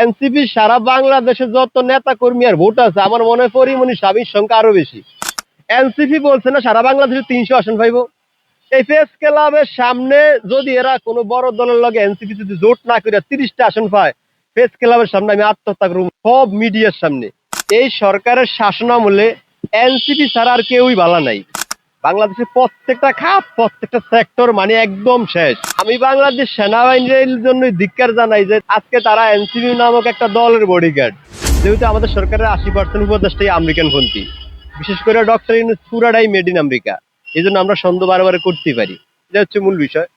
NCP সারা বাংলাদেশে যত নেতা কর্মী আর ভোট আছে, আমার মনে হয় পরিমণি স্বামীর সংখ্যা আরও বেশি। এনসিপি বলছে না, সারা বাংলাদেশে তিনশো আসন পাইব। এই প্রেস ক্লাবের সামনে যদি এরা কোনো বড় দলের লগে এনসিপি যদি জোট না করে তিরিশটা আসন পায় প্রেস ক্লাবের সামনে আমি আত্মহত্যা করব সব মিডিয়ার সামনে। এই সরকারের শাসনামলে এনসিপি ছাড়া আর কেউই ভালো নাই। বাংলাদেশের প্রত্যেকটা খাত, প্রত্যেকটা সেক্টর মানে একদম শেষ। আমি বাংলাদেশ সেনাবাহিনীর জন্য ধিক্কার জানাই যে আজকে তারা এনসিপি নামক একটা দলের বডিগার্ড যেহেতু আমাদের সরকারের আশি পার্সেন্ট উপদেশটাই আমেরিকান পন্থী। বিশেষ করে ডক্টর ইউনুস পুরাটাই মেড ইন আমেরিকা। এই জন্য আমরা সন্দেহ বারবার করতে পারি। এটা হচ্ছে মূল বিষয়।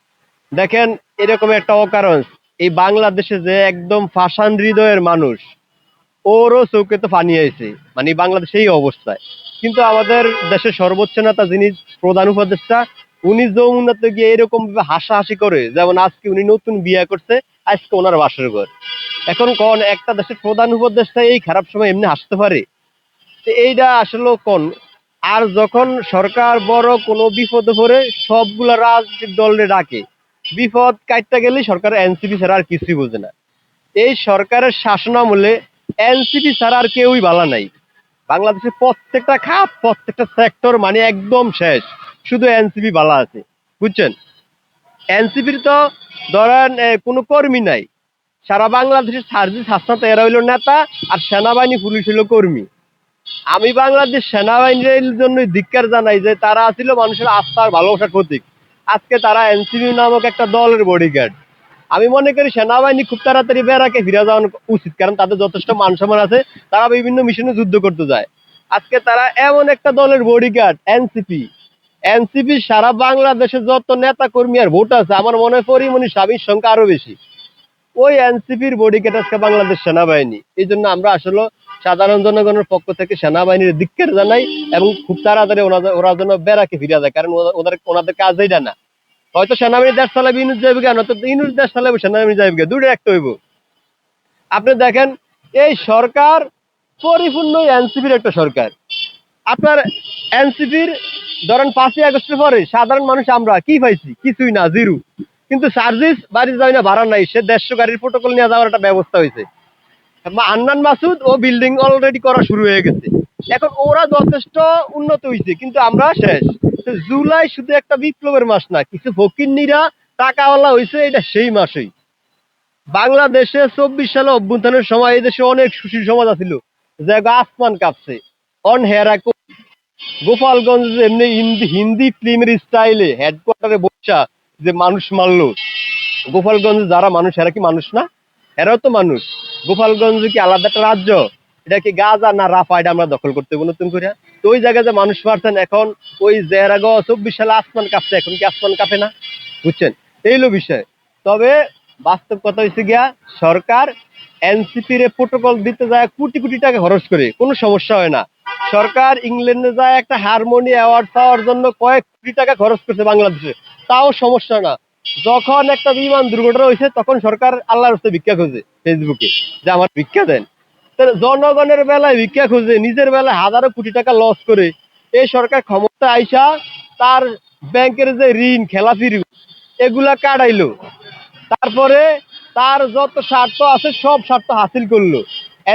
দেখেন, এরকম একটা অকারণ এই বাংলাদেশে যে একদম ফাঁসান হৃদয়ের মানুষ, ওরও চৌকে তো ফানি হয়েছে মানে বাংলাদেশে এই অবস্থায়। কিন্তু আমাদের দেশের সর্বোচ্চ নেতা যিনি প্রধান উপদেষ্টা, উনি যমুনাতে গিয়ে এরকম ভাবে হাসাহাসি করে, যেমন আজকে উনি নতুন বিয়ে করছে, আজকে ওনার বাসর ঘর। এখন কোন একটা দেশের প্রধান উপদেষ্টা এই খারাপ সময় এমনি হাসতে পারে? এইটা আসলে কোন? আর যখন সরকার বড় কোনো বিপদে পড়ে, সবগুলা রাজনৈতিক দলে ডাকে। বিপদ কাটতে গেলে সরকার এনসিপি ছাড়া আর কিছুই বোঝে না। এই সরকারের শাসনামলে এনসিপি ছাড়া আর কেউই ভালো নাই। বাংলাদেশের প্রত্যেকটা খাত প্রত্যেকটা সেক্টর মানে একদম শেষ। শুধু এনসিপি ভালো আছে। বুঝছেন? এনসিপির তো ধরেন কোনো কর্মী নাই। সারা বাংলাদেশের সার্জিস হাসনাত এরা হইল নেতা আর সেনাবাহিনী পুলিশ হইল কর্মী। আমি বাংলাদেশ সেনাবাহিনীর জন্য ধিক্কার জানাই যে তারা ছিল মানুষের আস্থার ভালোবাসার প্রতীক। আজকে তারা এনসিপি নামক একটা দলের বডিগার্ড আমি মনে করি সেনাবাহিনী খুব তাড়াতাড়ি বেড়াকে ফিরে যাওয়া উচিত, কারণ তাদের যথেষ্ট মান সম্মান আছে। তারা বিভিন্ন মিশনে যুদ্ধ করতে যায়। আজকে তারা এমন একটা দলের বডিগার্ড এনসিপি এনসিপি সারা বাংলাদেশে যত নেতা কর্মী আর ভোট আছে, আমার মনে হয় পরিমণি স্বামীর সংখ্যা আরও বেশি। ওই এনসিপির বডিগার্ড আজকে বাংলাদেশ সেনাবাহিনী। এই জন্য আমরা আসলে সাধারণ জনগণের পক্ষ থেকে সেনাবাহিনীর ধিক্কার জানাই এবং খুব তাড়াতাড়ি ওরা যেন বেড়াকে ফিরে যায় কারণ ওদের ওনাদের কাজ এইটা না। হয়তো সেনাবাহিনী দেশ চালাবে ইনুস যাইবে কেন? তো ইনুস দেশ চালাবে, সেনাবাহিনী যাইবে কেন? দুটো একটা হইব। আপনি দেখেন, এই সরকার পরিপূর্ণ এনসিপির একটা সরকার। আপনার এনসিপির ধরেন পাঁচই আগস্টের পরে সাধারণ মানুষ আমরা কি পাইছি? কিছুই না, জিরো। কিন্তু সার্ভিস বাড়ি যায় না ভাড়া নাই। সে দেড়শো গাড়ির প্রোটোকল নিয়ে যাওয়ার একটা ব্যবস্থা হয়েছে। আন্নান মাসুদ ও বিল্ডিং অলরেডি করা শুরু হয়ে গেছে। এখন ওরা যথেষ্ট উন্নত হয়েছে কিন্তু আমরা শেষ। জুলাই শুধু একটা বিপ্লবের মাস না, কিছু ফকিন্নিরা টাকাওয়ালা হয়েছে এটা সেই মাসেই। বাংলাদেশে চব্বিশ সালে অভ্যুত্থানের সময় এই দেশে অনেক সুশীল সমাজ আছিল, যে আসমান কাঁপছে। অন হেরা গোপালগঞ্জ এমনি হিন্দি হিন্দি ফিল্মের স্টাইলে হেডকোয়ার্টারে বসা যে মানুষ মারলো, গোপালগঞ্জ যারা মানুষ এরা কি মানুষ না? এরাও তো মানুষ। গোপালগঞ্জ কি আলাদা একটা রাজ্য? এটা কি গাজা না রাফা, এটা আমরা দখল করতে হবে নতুন করে তো ওই জায়গায় যে মানুষ মারছেন এখন ওই জেরাগ চব্বিশ সালে আসমান কাঁপছে, এখন কি আসমান কাঁপে না? বুঝছেন? এই হলো বিষয়। তবে বাস্তব কথা হচ্ছে গিয়া, সরকার এনসিপির প্রোটোকল দিতে যায় কোটি কোটি টাকা খরচ করে, কোনো সমস্যা হয় না। সরকার ইংল্যান্ডে যায় একটা হারমোনি অ্যাওয়ার্ড পাওয়ার জন্য কয়েক কোটি টাকা খরচ করছে বাংলাদেশে। তাও সমস্যা না। যখন একটা বিমান দুর্ঘটনা হয়েছে তখন সরকার আল্লাহর ভিক্ষা খোঁজে ফেসবুকে যে আমার ভিক্ষা দেন। তো জনগণের বেলায় ভিক্ষা খোঁজে, নিজের বেলায় হাজারো কোটি টাকা লস করে এই সরকার ক্ষমতা আইসা তার ব্যাংকের যে ঋণ খেলাফি ঋণ, এগুলা কাটাইলো। তারপরে তার যত স্বার্থ আছে, সব স্বার্থ হাসিল করল।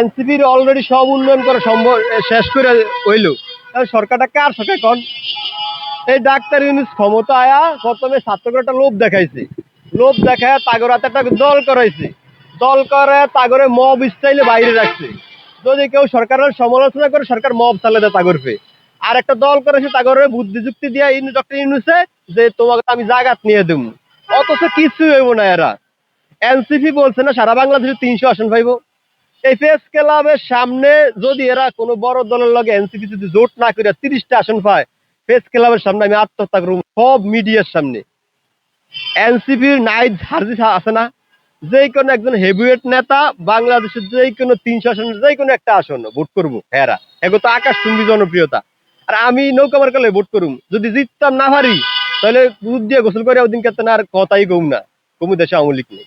এনসিপির অলরেডি সব উন্নয়ন করা সম্ভব শেষ করে হইল। তাহলে সরকারটা কার সরকার কন? এই ডাক্তার ইউনিস ক্ষমতা আয়া প্রথমে ছাত্রকে একটা লোভ দেখাইছে। লোভ দেখায় তাগর হাতে একটা দল করাইছে। দল করে তাগরে মব স্টাইলে বাইরে রাখছে। যদি কেউ সরকারের সমালোচনা করে, সরকার মব চালে দেয় তাগর পে আর একটা দল করেছে তাগরে বুদ্ধি যুক্তি দিয়া ডক্টর ইউনুসে যে তোমাকে আমি জাগাত নিয়ে দেবো। অথচ কিছু হইব না এরা। এনসিপি বলছে না, সারা বাংলাদেশে তিনশো আসন পাইব। এই প্রেস ক্লাবের সামনে যদি এরা কোনো বড় দলের লগে এনসিপি যদি জোট না করে তিরিশটা আসন পায় প্রেস ক্লাবের সামনে আমি আত্মহত্যা করব সব মিডিয়ার সামনে। এনসিপির নাইট হার্জিস আছে না? যে কোনো একজন হেভিওয়েট নেতা বাংলাদেশের যে কোনো তিনশো আসনের যে কোনো একটা আসন ভোট করব হেরা এগো তো আকাশ চুম্বি জনপ্রিয়তা। আর আমি নৌকা কালে ভোট করুম। যদি জিততাম না পারি, তাহলে দুধ দিয়ে গোসল করে ওদিন কেতন আর কথাই কম না। কমু দেশে আওয়ামী লীগ নেই।